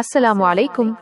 அஸ்ஸலாமு அலைக்கும்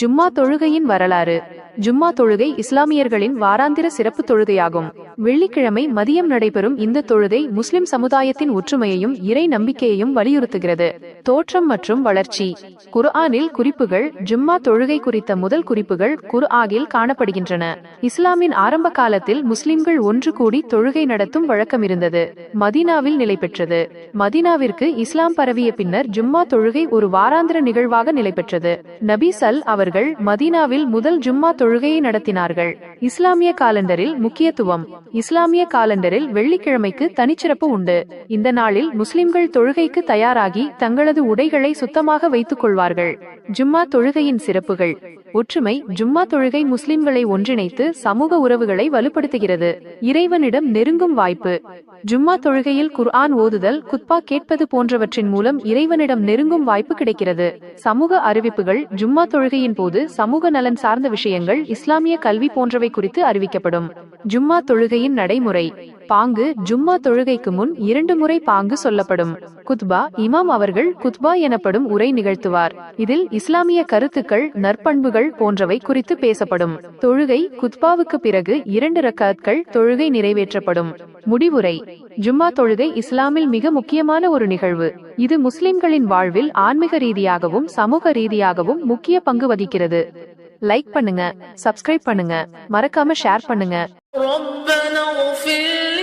ஜும்மா தொழுகையின் வரலாறு. ஜும்மா தொழுகை இஸ்லாமியர்களின் வாராந்திர சிறப்பு தொழுகையாகும். வெள்ளிக்கிழமை மதியம் நடைபெறும் இந்த தொழுதை முஸ்லிம் சமுதாயத்தின் ஒற்றுமையையும் இறை நம்பிக்கையையும் வலியுறுத்துகிறது. தோற்றம் மற்றும் வளர்ச்சி. குர்ஆனில் குறிப்புகள் ஜும்மா தொழுகை குறித்த முதல் குறிப்புகள் குர்ஆகில் காணப்படுகின்றன. இஸ்லாமின் ஆரம்ப காலத்தில் முஸ்லிம்கள் ஒன்று கூடி தொழுகை நடத்தும் வழக்கம் இருந்தது. மதீனாவில் நிலை பெற்றது. மதீனாவிற்கு இஸ்லாம் பரவிய பின்னர் ஜும்மா தொழுகை ஒரு வாராந்திர நிகழ்வாக நிலை பெற்றது. நபி சல் அவர்கள் மதீனாவில் முதல் ஜும்மா தொழுகையை நடத்தினார்கள். இஸ்லாமிய காலண்டரில் முக்கியத்துவம். இஸ்லாமிய காலண்டரில் வெள்ளிக்கிழமைக்கு தனிச்சிறப்பு உண்டு. இந்த நாளில் முஸ்லிம்கள் தொழுகைக்கு தயாராகி தங்களது உடைகளை சுத்தமாக வைத்துக் கொள்வார்கள். ஜும்மா தொழுகையின் சிறப்புகள். ஒற்றுமை ஜும்மா தொழுகை முஸ்லிம்களை ஒன்றிணைத்து சமூக உறவுகளை வலுப்படுத்துகிறது. இறைவனிடம் நெருங்கும் வாய்ப்பு. ஜும்மா தொழுகையில் குர்ஆன் ஓதுதல் குத்பா கேட்பது போன்றவற்றின் மூலம் இறைவனிடம் நெருங்கும் வாய்ப்பு கிடைக்கிறது. சமூக அறிவிப்புகள் ஜும்மா தொழுகையின் போது சமூக நலன் சார்ந்த விஷயங்கள் இஸ்லாமிய கல்வி போன்றவை குறித்து அறிவிக்கப்படும். ஜும்மா தொழுகையின் நடைமுறை. பாங்கு ஜும்மா தொழுகைக்கு முன் இரண்டு முறை பாங்கு சொல்லப்படும். குத்பா இமாம் அவர்கள் குத்பா எனப்படும் உரை நிகழ்த்துவார். இதில் இஸ்லாமிய கருத்துக்கள் நற்பண்புகள் போன்றவை குறித்து பேசப்படும். தொழுகை குத்பாவுக்கு பிறகு இரண்டு ரக்காத்கள் தொழுகை நிறைவேற்றப்படும். முடிவுரை. ஜும்மா தொழுகை இஸ்லாமில் மிக முக்கியமான ஒரு நிகழ்வு. இது முஸ்லிம்களின் வாழ்வில் ஆன்மீக ரீதியாகவும் சமூக ரீதியாகவும் முக்கிய பங்கு வகிக்கிறது. லைக் பண்ணுங்க சப்ஸ்கிரைப் பண்ணுங்க. மறக்காம ஷேர் பண்ணுங்க. ربنا اغفر